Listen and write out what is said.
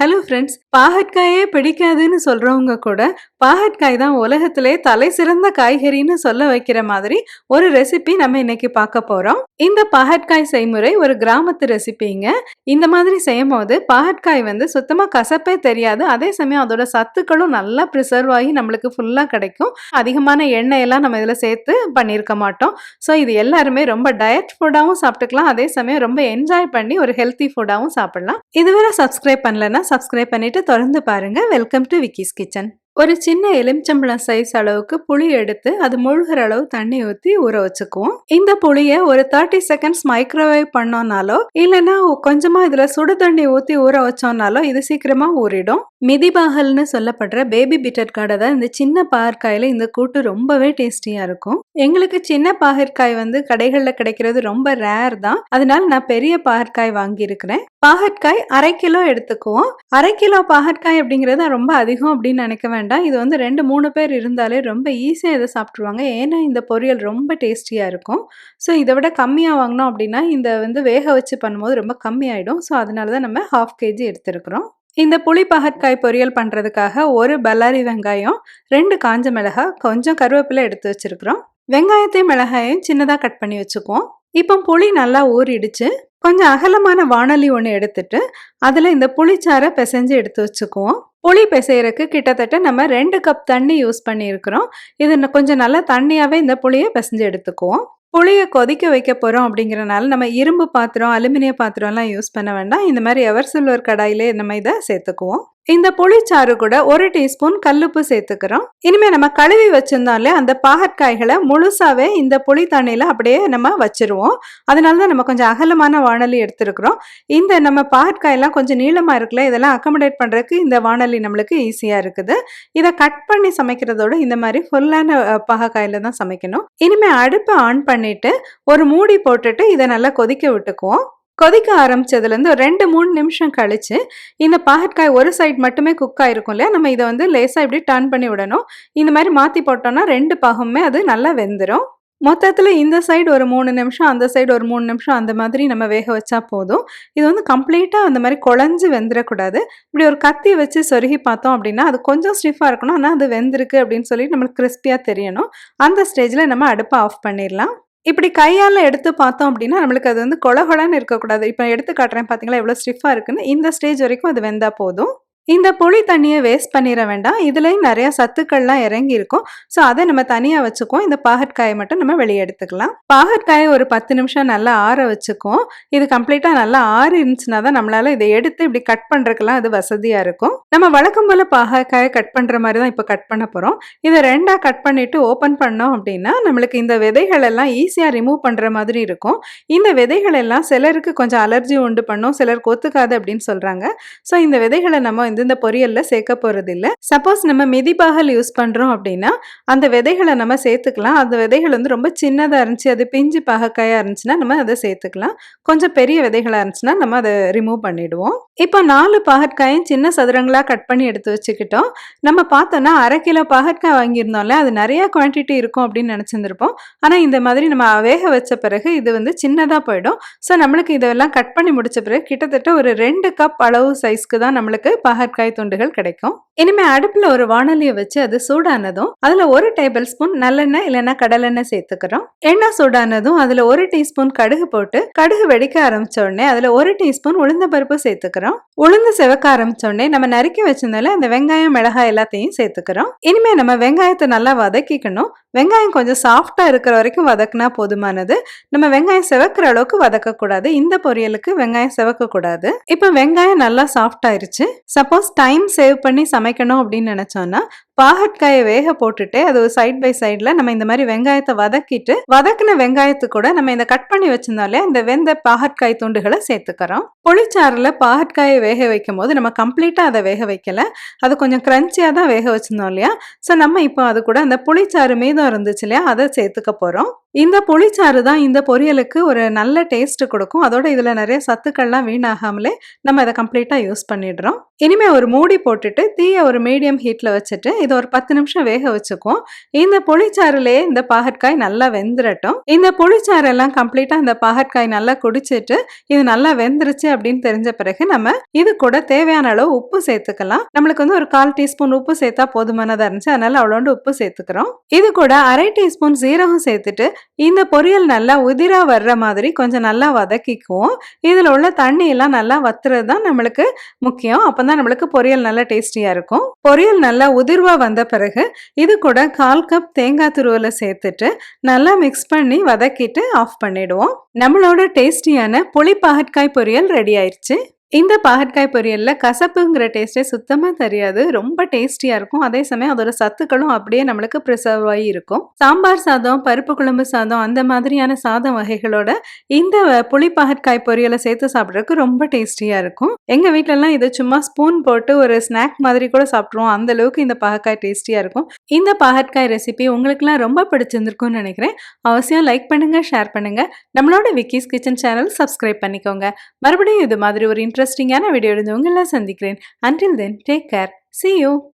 Hello friends பாகற்காயே பிடிக்காதுன்னு சொல்கிறவங்க கூட பாகற்காய் தான் உலகத்திலே தலை சிறந்த காய்கறின்னு சொல்ல வைக்கிற மாதிரி ஒரு ரெசிபி நம்ம இன்னைக்கு பார்க்க போகிறோம் இந்த பாகற்காய் செய்முறை ஒரு கிராமத்து ரெசிபிங்க. இந்த மாதிரி செய்யும் போது பாகற்காய் வந்து சுத்தமாக கசப்பே தெரியாது. அதே சமயம் அதோட சத்துக்களும் நல்லா ப்ரிசர்வ் ஆகி நம்மளுக்கு ஃபுல்லாக கிடைக்கும். அதிகமான எண்ணெய் எல்லாம் நம்ம இதில் சேர்த்து பண்ணியிருக்க மாட்டோம். ஸோ இது எல்லாருமே ரொம்ப டயட் ஃபுட்டாகவும் சாப்பிட்டுக்கலாம். அதே சமயம் ரொம்ப என்ஜாய் பண்ணி ஒரு ஹெல்த்தி ஃபுட்டாகவும் சாப்பிடலாம். இதுவரை சப்ஸ்கிரைப் பண்ணலன்னா சப்ஸ்கிரைப் பண்ணிட்டு தொடர்ந்து பாருங்க. வெல்கம் டு விக்கிஸ் கிச்சன் ஒரு சின்ன எலுமிச்சம்பழம் சைஸ் அளவுக்கு புளி எடுத்து அது முழுகிற அளவு தண்ணி ஊற்றி ஊற வச்சுக்குவோம். இந்த புளியை ஒரு தேர்ட்டி செகண்ட்ஸ் மைக்ரோவேவ் பண்ணோம்னாலோ இல்லைன்னா கொஞ்சமாக இதில் சுடு தண்ணி ஊற்றி ஊற வச்சோம்னாலோ இது சீக்கிரமாக ஊறிடும். மிதிபாகல்னு சொல்லப்படுற பேபி பிட்டர் காடை தான் இந்த சின்ன பாகற்காயில் இந்த கூட்டு ரொம்பவே டேஸ்டியாக இருக்கும். எங்களுக்கு சின்ன பாகற்காய் வந்து கடைகளில் கிடைக்கிறது ரொம்ப ரேர் தான். அதனால நான் பெரிய பாகற்காய் வாங்கியிருக்கிறேன். பாகற்காய் அரை கிலோ எடுத்துக்குவோம். அரை கிலோ பாகற்காய் அப்படிங்கிறது ரொம்ப அதிகம் அப்படின்னு நினைக்க வேண்டாம். இது வந்து ரெண்டு மூணு பேர் இருந்தாலே ரொம்ப ஈஸியாக இதை சாப்பிட்ருவாங்க ஏன்னா இந்த பொரியல் ரொம்ப டேஸ்டியாக இருக்கும். ஸோ இதை விட கம்மியாக வாங்கினோம் அப்படின்னா இந்த வந்து வேக வச்சு பண்ணும்போது ரொம்ப கம்மியாயிடும். ஸோ அதனால தான் நம்ம ஹாஃப் கேஜி எடுத்துருக்குறோம். இந்த புளி பகற்காய் பொரியல் பண்ணுறதுக்காக ஒரு பல்லாரி வெங்காயம் ரெண்டு காஞ்ச மிளகாய் கொஞ்சம் கருவேப்பிலை எடுத்து வச்சுருக்குறோம். வெங்காயத்தையும் மிளகாயும் சின்னதாக கட் பண்ணி வச்சுக்குவோம். இப்போ புளி நல்லா ஊறிடுச்சு. கொஞ்சம் அகலமான வானொலி ஒன்று எடுத்துட்டு அதில் இந்த புளிச்சாரை பிசைஞ்சு எடுத்து வச்சுக்குவோம். புளி பிசைகிறதுக்கு கிட்டத்தட்ட நம்ம ரெண்டு கப் தண்ணி யூஸ் பண்ணியிருக்கிறோம். இது கொஞ்சம் நல்லா தண்ணியாகவே இந்த புளியை பிசைஞ்சு எடுத்துக்குவோம். புளியை கொதிக்க வைக்க போகிறோம் அப்படிங்கிறனால நம்ம இரும்பு பாத்திரம் அலுமினிய பாத்திரம்லாம் யூஸ் பண்ண வேண்டாம். இந்த மாதிரி எவர் சில்வர் கடாயிலே நம்ம இதை சேர்த்துக்குவோம். இந்த புளிச்சாறு கூட ஒரு டீஸ்பூன் கல்லுப்பு சேர்த்துக்கிறோம். இனிமே நம்ம கழுவி வச்சிருந்தோம்ல அந்த பாகற்காய்களை முழுசாவே இந்த புளி தண்ணியில அப்படியே நம்ம வச்சிருவோம். அதனால தான் நம்ம கொஞ்சம் அகலமான வானொலி எடுத்திருக்கிறோம். இந்த நம்ம பாகற்காயெல்லாம் கொஞ்சம் நீளமா இருக்குல்ல இதெல்லாம் அக்கமடேட் பண்றதுக்கு இந்த வானொலி நம்மளுக்கு ஈஸியா இருக்குது. இதை கட் பண்ணி சமைக்கிறதோட இந்த மாதிரி ஃபுல்லான பாகக்காயில தான் சமைக்கணும். இனிமே அடுப்பை ஆன் பண்ணிட்டு ஒரு மூடி போட்டுட்டு இதை நல்லா கொதிக்க விட்டுக்குவோம். கொதிக்க ஆரம்பிச்சதுலேருந்து ஒரு ரெண்டு மூணு நிமிஷம் கழித்து இந்த பாகற்காய் ஒரு சைடு மட்டுமே குக் ஆகிருக்கும் இல்லையா? நம்ம இதை வந்து லேசாக இப்படி டர்ன் பண்ணி விடணும். இந்த மாதிரி மாற்றி போட்டோம்னா ரெண்டு பாகமுமே அது நல்லா வெந்துடும் மொத்தத்தில் இந்த சைடு ஒரு மூணு நிமிஷம் அந்த சைடு ஒரு மூணு நிமிஷம் அந்த மாதிரி நம்ம வேக வச்சா போதும். இது வந்து கம்ப்ளீட்டாக அந்த மாதிரி குழஞ்சி வெந்துடக்கூடாது இப்படி ஒரு கத்தி வச்சு சொருகி பார்த்தோம் அப்படின்னா அது கொஞ்சம் ஸ்டிஃபாக இருக்கணும். ஆனால் அது வெந்திருக்கு அப்படின்னு சொல்லி நம்மளுக்கு கிறிஸ்பியாக தெரியணும். அந்த ஸ்டேஜில் நம்ம அடுப்பை ஆஃப் பண்ணிடலாம். இப்படி கையால் எடுத்து பார்த்தோம் அப்படின்னா நம்மளுக்கு அது வந்து கொலகொலன்னு இருக்கக்கூடாது. இப்போ எடுத்து காட்டுறேன் பார்த்தீங்களா எவ்வளோ ஸ்டிஃபாக இருக்குன்னு. இந்த ஸ்டேஜ் வரைக்கும் அது வெந்தால் போதும். இந்த புளி தண்ணியை வேஸ்ட் பண்ணிட வேண்டாம். இதுலேயும் நிறைய சத்துக்கள்லாம் இறங்கி இருக்கும் ஸோ அதை நம்ம தனியாக வச்சுக்குவோம். இந்த பாகற்காயை மட்டும் நம்ம வெளியே எடுத்துக்கலாம். பாகற்காயை ஒரு பத்து நிமிஷம் நல்லா ஆற வச்சுக்குவோம். இது கம்ப்ளீட்டாக நல்லா ஆறு இருந்துச்சுன்னா தான் நம்மளால இதை எடுத்து இப்படி கட் பண்ணுறதுக்கெல்லாம் அது வசதியாக இருக்கும். நம்ம வழக்கம் போல் பாகற்காயை கட் பண்ணுற மாதிரி தான் இப்போ கட் பண்ண போகிறோம் இதை ரெண்டாக கட் பண்ணிட்டு ஓப்பன் பண்ணோம் அப்படின்னா நம்மளுக்கு இந்த விதைகள் எல்லாம் ஈஸியாக ரிமூவ் பண்ணுற மாதிரி இருக்கும். இந்த விதைகள் எல்லாம் சிலருக்கு கொஞ்சம் அலர்ஜி உண்டு பண்ணும். சிலருக்கு ஒத்துக்காது அப்படின்னு சொல்கிறாங்க ஸோ இந்த விதைகளை நம்ம இந்த வந்து இந்த பொரியலில் சேர்க்க போகிறது இல்லை சப்போஸ் நம்ம மிதிப்பாகல் யூஸ் பண்ணுறோம் அப்படின்னா அந்த விதைகளை நம்ம சேர்த்துக்கலாம். அந்த விதைகள் வந்து ரொம்ப சின்னதாக இருந்துச்சு அது பிஞ்சு பாகக்காயாக இருந்துச்சுன்னா நம்ம அதை சேர்த்துக்கலாம். கொஞ்சம் பெரிய விதைகளாக இருந்துச்சுன்னா நம்ம அதை ரிமூவ் பண்ணிடுவோம். இப்போ நாலு பாகற்காயும் சின்ன சதுரங்களாக கட் பண்ணி எடுத்து வச்சுக்கிட்டோம். நம்ம பார்த்தோன்னா அரை கிலோ பாகற்காய் வாங்கியிருந்தோம்ல அது நிறைய குவான்டிட்டி இருக்கும் அப்படின்னு நினச்சிருந்துருப்போம். ஆனால் இந்த மாதிரி நம்ம வேக வச்ச பிறகு இது வந்து சின்னதாக போயிடும். ஸோ நம்மளுக்கு இதெல்லாம் கட் பண்ணி முடிச்ச பிறகு கிட்டத்தட்ட ஒரு ரெண்டு கப் அளவு சைஸ்க்கு தான் நம்மளுக்கு பாகற்காய் துண்டுகள் கிடைக்கும். இனிமே அடுப்புல ஒரு வானொலியை வச்சு அது சூடானதும் அதுல ஒரு டேபிள் ஸ்பூன் நல்லெண்ணெய் இல்லைன்னா கடலெண்ணெய் சேர்த்துக்கிறோம். எண்ணெய் சூடானதும் அதுல ஒரு டீஸ்பூன் கடுகு போட்டு கடுகு வெடிக்க ஆரம்பிச்ச உடனே அதுல ஒரு டீஸ்பூன் உளுந்த பருப்பு சேர்த்துக்கிறோம். உளுந்து செவக்க ஆரம்பிச்ச உடனே நம்ம நறுக்கி வச்சிருந்தால அந்த வெங்காயம் மிளகாய் எல்லாத்தையும் சேர்த்துக்கிறோம். இனிமே நம்ம வெங்காயத்தை நல்லா வதக்கிக்கணும். வெங்காயம் கொஞ்சம் சாஃப்டாக இருக்கிற வரைக்கும் வதக்குனா போதுமானது. நம்ம வெங்காயம் செவக்கிற அளவுக்கு வதக்கக்கூடாது. இந்த பொரியலுக்கு வெங்காயம் செவக்கக்கூடாது. இப்போ வெங்காயம் நல்லா சாஃப்ட் ஆயிருச்சு. சப்போஸ் டைம் சேவ் பண்ணி சமைக்கணும் அப்படின்னு நினச்சோன்னா பாகற்காயை வேக போட்டுட்டு அது சைட் பை சைடில் நம்ம இந்த மாதிரி வெங்காயத்தை வதக்கிட்டு வதக்கின வெங்காயத்து கூட நம்ம இந்த கட் பண்ணி வச்சிருந்தாலே இந்த வெந்த பாகற்காய் துண்டுகளை சேர்த்துக்கிறோம். புளிச்சாறில் பாகற்காயை வேக வைக்கும் போது நம்ம கம்ப்ளீட்டாக அதை வேக வைக்கல. அது கொஞ்சம் க்ரன்ச்சியாக தான் வேக வச்சிருந்தோம் இல்லையா? ஸோ நம்ம இப்போ அது கூட அந்த புளிச்சாறு மீது இருந்துச்சு இல்லையா? அதை சேர்த்துக்க போகிறோம் இந்த புளிச்சாறு தான் இந்த பொரியலுக்கு ஒரு நல்ல டேஸ்ட் கொடுக்கும். அதோட இதில் நிறைய சத்துக்கள்லாம் வீணாகாமலே நம்ம அதை கம்ப்ளீட்டாக யூஸ் பண்ணிடுறோம். இனிமேல் ஒரு மூடி போட்டுட்டு தீயை ஒரு மீடியம் ஹீட்டில் வச்சுட்டு இதை ஒரு பத்து நிமிஷம் வேக வச்சுக்குவோம். இந்த புளிச்சாறுலேயே இந்த பாகற்காய் நல்லா வெந்துடட்டும் இந்த புளிச்சாறு எல்லாம் கம்ப்ளீட்டாக இந்த பாகற்காய் நல்லா குடிச்சிட்டு இது நல்லா வெந்துருச்சு அப்படின்னு தெரிஞ்ச பிறகு நம்ம இது கூட தேவையான அளவு உப்பு சேர்த்துக்கலாம். நம்மளுக்கு வந்து ஒரு கால் டீஸ்பூன் உப்பு சேர்த்தா போதுமானதாக இருந்துச்சு. அதனால அவ்வளோண்டு உப்பு சேர்த்துக்கிறோம். இது கூட அரை டீஸ்பூன் சீரகம் சேர்த்துட்டு இந்த பொரியல் நல்லா உதிரா வர்ற மாதிரி கொஞ்சம் நல்லா வதக்கிக்குவோம். இதில் உள்ள தண்ணி எல்லாம் நல்லா வத்துறது தான் நம்மளுக்கு முக்கியம். அப்போ தான் நம்மளுக்கு பொரியல் நல்லா டேஸ்டியாக இருக்கும். பொரியல் நல்லா உதிர்வாக வந்த பிறகு இது கூட கால் கப் தேங்காய் துருவலை சேர்த்துட்டு நல்லா மிக்ஸ் பண்ணி வதக்கிட்டு ஆஃப் பண்ணிடுவோம். நம்மளோட டேஸ்டியான புளி பாகற்காய் பொரியல் ரெடி ஆயிடுச்சு. இந்த பாகற்காய் பொரியல்ல கசப்புங்கிற டேஸ்ட்டே சுத்தமாக தெரியாது. ரொம்ப டேஸ்டியாக இருக்கும். அதே சமயம் அதோட சத்துக்களும் அப்படியே நம்மளுக்கு ப்ரிசர்வ் ஆகி இருக்கும். சாம்பார் சாதம் பருப்பு குழம்பு சாதம் அந்த மாதிரியான சாதம் வகைகளோட இந்த புளி பாகற்காய் பொரியலை சேர்த்து சாப்பிட்றதுக்கு ரொம்ப டேஸ்டியாக இருக்கும். எங்கள் வீட்டிலலாம் இதை சும்மா ஸ்பூன் போட்டு ஒரு ஸ்நாக் மாதிரி கூட சாப்பிட்ருவோம் அந்த அளவுக்கு இந்த பாகற்காய் டேஸ்டியாக இருக்கும். இந்த பாகற்காய் ரெசிபி உங்களுக்குலாம் ரொம்ப பிடிச்சிருந்துருக்கும்னு நினைக்கிறேன். அவசியம் லைக் பண்ணுங்க ஷேர் பண்ணுங்க. நம்மளோட விக்கிஸ் கிச்சன் சேனல் சப்ஸ்கிரைப் பண்ணிக்கோங்க. மறுபடியும் இது மாதிரி ஒரு இன்ட்ரெஸ்டிங்கான வீடியோ இருந்து உங்களை சந்திக்கிறேன். Until then take care see you